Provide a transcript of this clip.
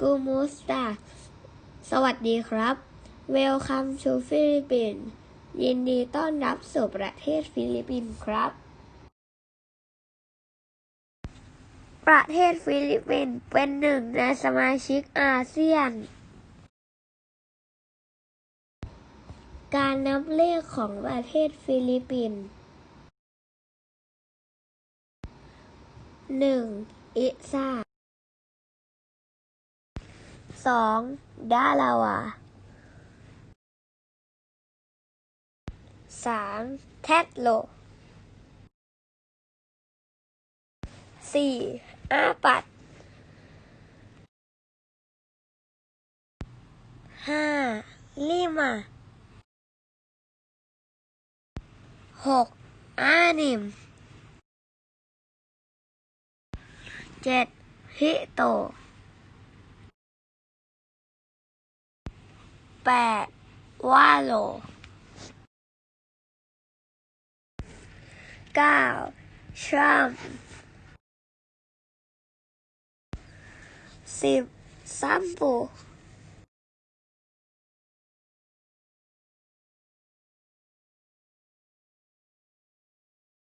กูมูสตาสวัสดีครับ Welcome to Philippines ยินดีต้อนรับสู่ประเทศฟิลิปปินส์ครับ ประเทศฟิลิปปินส์เป็นหนึ่งในสมาชิกอาเซียน การนับเลขของประเทศฟิลิปปินส์หนึ่งอิซา สองดาลาวาสามแทดโลสี่อาปัดห้าลิมาหกอานิมเจ็ดฮิโต แปดว่าโลเก้าทรัมสิบซัมปู